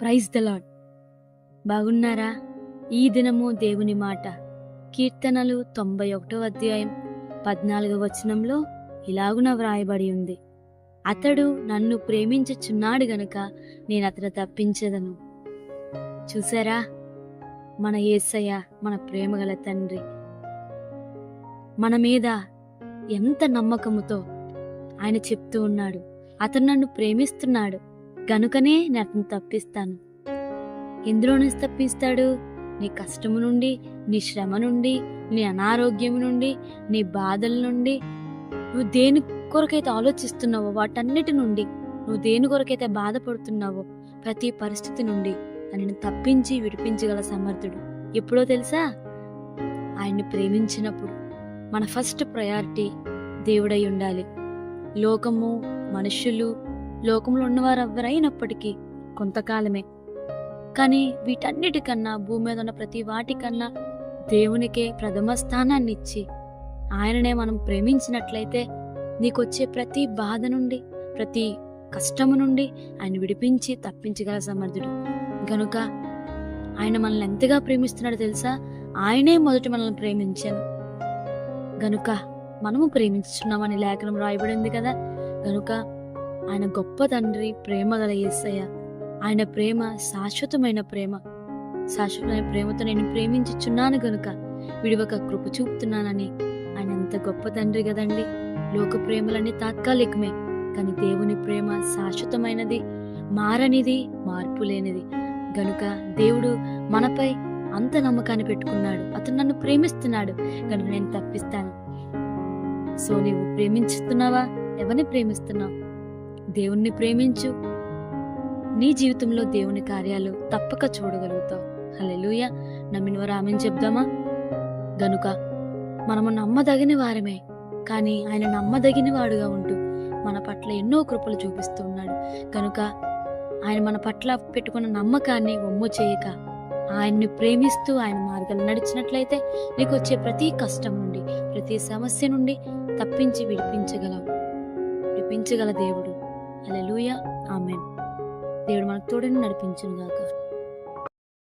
Praise the lord బాగున్నారా? ఈ దినము దేవుని మాట. కీర్తనలు తొంభై ఒకటో అధ్యాయం పద్నాలుగో వచనంలో ఇలాగున వ్రాయబడి ఉంది. అతడు నన్ను ప్రేమించుచున్నాడు గనుక నేను అతను తప్పించదను. చూసారా? మన యేసయ్య మన ప్రేమగల తండ్రి. మన మీద ఎంత నమ్మకముతో ఆయన చెప్తూ ఉన్నాడు. అతను నన్ను ప్రేమిస్తున్నాడు. గనుకనే నేను తప్పిస్తాను. ఎందులో నుంచి తప్పిస్తాడు? నీ కష్టము నుండి నీ శ్రమ నుండి నీ అనారోగ్యం నుండి నీ బాధల నుండి. నువ్వు దేని కొరకైతే ఆలోచిస్తున్నావో వాటన్నిటి నుండి నువ్వు దేని కొరకైతే బాధపడుతున్నావో ప్రతి పరిస్థితి నుండి ఆయనను తప్పించి విడిపించగల సమర్థుడు ఎప్పుడో తెలుసా? ఆయన్ని ప్రేమించినప్పుడు మన ఫస్ట్ ప్రయారిటీ దేవుడై ఉండాలి. లోకము మనుషులు లోకంలో ఉన్నవారెవ్వరైనప్పటికీ కొంతకాలమే. కానీ వీటన్నిటికన్నా భూమి మీద ఉన్న ప్రతి వాటికన్నా దేవునికే ప్రథమ స్థానాన్ని ఇచ్చి ఆయననే మనం ప్రేమించినట్లయితే నీకొచ్చే ప్రతి బాధ నుండి ప్రతి కష్టము నుండి ఆయన విడిపించి తప్పించగల సమర్థుడు. గనుక ఆయన మనల్ని ఎంతగా ప్రేమిస్తున్నాడో తెలుసా? ఆయనే మొదట మనల్ని ప్రేమించాను గనుక మనము ప్రేమించున్నామని లేఖనం రాయబడింది కదా? గనుక ఆయన గొప్ప తండ్రి ప్రేమ గల యేసయ్య ఆయన ప్రేమ శాశ్వతమైన ప్రేమ. శాశ్వతమైన ప్రేమతో నేను ప్రేమించుచున్నాను గనుక విడివక కృప చూపుతున్నానని. ఆయన ఎంత గొప్ప తండ్రి కదండి. లోక ప్రేమలన్నీ తాత్కాలికమే. కానీ దేవుని ప్రేమ శాశ్వతమైనది మారనిది మార్పు లేనిది. గనుక దేవుడు మనపై అంత నమ్మకాన్ని పెట్టుకున్నాడు. అతను నన్ను ప్రేమిస్తున్నాడు. కనుక నేను తప్పిస్తాను. సో నీవు ప్రేమించుతున్నావా? ఎవరిని ప్రేమిస్తున్నావు? దేవుణ్ణి ప్రేమించు. నీ జీవితంలో దేవుని కార్యాలు తప్పక చూడగలుగుతావు. హలెలుయ నమ్మిన వారు ఆమెను చెప్దామా? గనుక మనము నమ్మదగిన వారమే కానీ ఆయన నమ్మదగిన వాడుగా ఉంటూ మన పట్ల ఎన్నో కృపలు చూపిస్తూ ఉన్నాడు. కనుక ఆయన మన పట్ల పెట్టుకున్న నమ్మకాన్ని ఒమ్ము చేయక ఆయన్ని ప్రేమిస్తూ ఆయన మార్గాలు నడిచినట్లయితే నీకు వచ్చే ప్రతి కష్టం నుండి ప్రతి సమస్య నుండి తప్పించి విడిపించగలవు. విడిపించగల దేవుడు. అలెలుయ ఆమెన్ దేవుడు మనకు తోడని నడిపించును గాక